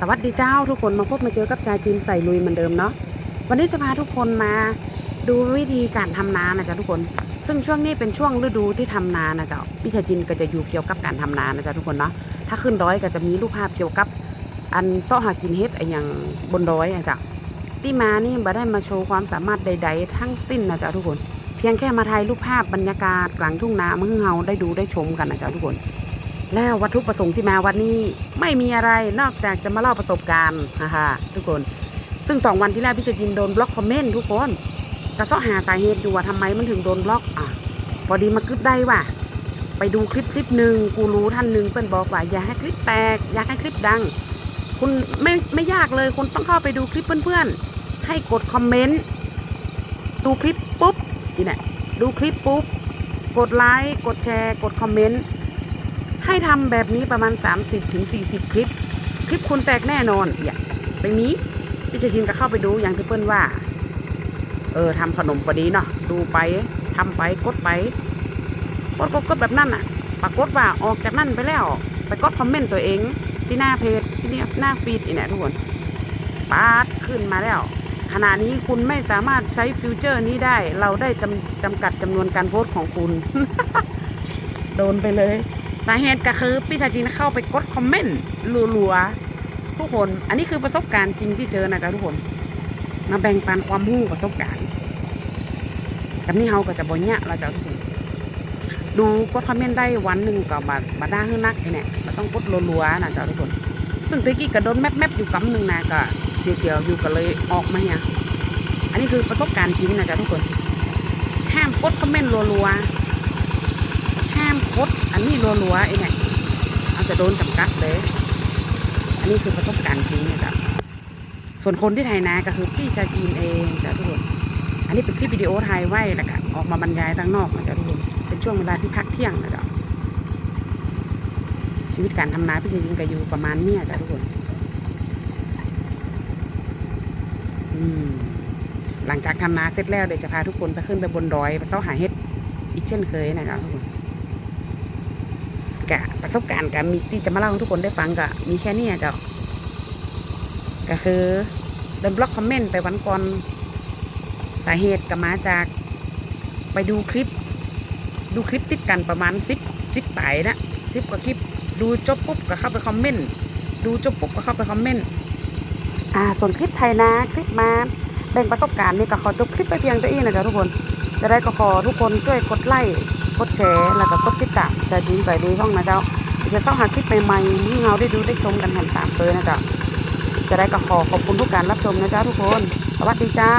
สวัสดีเจ้าทุกคนมาพบมาเจอกับชายจีนใส่ลุยเหมือนเดิมเนาะวันนี้จะพาทุกคนมาดูวิธีการทำนานะจ๊ะทุกคน ซึ่งช่วงนี้เป็นช่วงฤดูที่ทำนานะจ้าพี่ชายจีนก็จะอยู่เกี่ยวกับการทำนานะจ๊ะทุกคนเนาะถ้าขึ้นดอยก็จะมีรูปภาพเกี่ยวกับ อันซ่อหากินเฮ็ดอย่างบนดอยอะจ้ะที่มานี่บ่ได้มาโชว์ความสามารถใด ๆ ทั้งสิ้นนะจ๊ะทุกคน เพียงแค่มาถ่ายรูปภาพบรรยากาศกลางทุ่งนาเมื่อเฮาได้ดูได้ชมกันนะจ๊ะทุกคน แล้ววัตถุประสงค์ที่มาวันนี้ไม่มีอะไรนอกจากจะมาเล่าประสบการณ์นะคะทุกคน ซึ่งสองวันที่แล้วพี่เชจินโดนบล็อกคอมเมนต์ทุกคนกระเสาะหาสาเหตุอยู่ว่าทำไมมันถึงโดนบล็อกอะพอดีมากึดได้ว่าไปดูคลิปคลิปหนึ่งกูรู้ท่านหนึ่งเปิ้นบอกว่าอย่าให้คลิปแตก อย่าให้คลิปดัง คุณไม่ไม่ยากเลยคุณต้องเข้าไปดูคลิปเพื่อนๆ ให้กดคอมเมนต์ดูคลิปปุ๊บนี่แหละดูคลิปปุ๊บ กดไลค์กดแชร์ กดคอมเมนต์ ให้ทำแบบนี้ประมาณ 30-40ถึง40 คลิป คลิปคุณแตกแน่นอนอย่าไปนี้พี่เชชินก็เข้าไปดูอย่างที่เปิ้นว่า เออทำขนมพอดีเนาะดูไปทำไปกดไปกดกดกดแบบนั้นอะปรากฏว่าออกจากนั่นไปแล้ว ไปกดคอมเมนต์ตัวเอง ที่หน้าเพจที่นี่หน้าฟีดอีเนี่ยทุกคนปาดขึ้นมาแล้ว ขณะนี้คุณไม่สามารถใช้ฟิวเจอร์นี้ได้ เราได้จำจำกัดจำนวนการโพสต์ของคุณ โดนไปเลย สาเหตุก็คือพี่ชาจีนเข้าไปกดคอมเมนต์รัวๆทุกคนอันนี้คือประสบการณ์จริงที่เจอนะจ๊ะทุกคนมาแบ่งปันความรู้ประสบการณ์กับนี่เฮาก็จะบ่เนี้ยเราจะทุกคนดูกดคอมเมนต์ได้วันหนึ่งก็มามาด่าให้นักไอ้เนี่ยมาต้องกดรัวๆนะจ๊ะทุกคน ซึ่งตะกี้ก็โดนแมปๆอยู่กำหนึ่งนะก็เสียวๆอยู่ก็เลยออกมาเนี่ยอันนี้คือประสบการณ์จริงนะจ๊ะทุกคนห้ามกดคอมเมนต์รัวๆ ห้ามกดอันนี้รัวๆไอ้เนี่ยเอาจะโดนจำกัดเลย อันนี้คือประสบการณ์จริงนะจ๊ะส่วนคนที่ไทยนาก็คือพี่ชาจีนเองจ้ะทุกคนอันนี้เป็นคลิปวิดีโอถ่ายไว้แล้วก็ออกมาบรรยายทางนอกนะจ๊ะทุกคนเป็นช่วงเวลาที่พักเที่ยงนะจ๊ะชีวิตการทำนาพี่ชาจีนก็อยู่ประมาณเนี้ยจ้ะทุกคนอืมหลังจากทำนาเสร็จแล้วเดี๋ยวจะพาทุกคนไปขึ้นไปบนดอยไปเสาหาเห็ดอีกเช่นเคยนะครับทุกคน กะประสบการณ์การมีที่จะมาเล่าให้ทุกคนได้ฟังก็มีแค่นี้เจ้าก็คือโดนบล็อกคอมเมนต์ไปวันก่อนสาเหตุก็มาจากไปดูคลิป ดูคลิปติดกันประมาณสิบสิบปลายนะสิบกว่าคลิป ดูจบปุ๊บก็เข้าไปคอมเมนต์ดูจบปุ๊บก็เข้าไปคอมเมนต์อ่าส่วนคลิปไทยนะคลิปมาแบ่งประสบการณ์นี่ก็ขอจบคลิปไปเพียงเท่านี้นะครับทุกคน จะได้ก็ขอทุกคนช่วยกดไลค์ กดแชร์แล้วก็กดติดตามจะดีใส่ดีห้องนะเจ้าจะเศร้าหาคลิปใหม่ๆที่เราได้ดูได้ชมกันแห่งตามเลยนะเจ้าจะได้ก็ขอขอบคุณทุกการรับชมนะเจ้าทุกคน สวัสดีเจ้า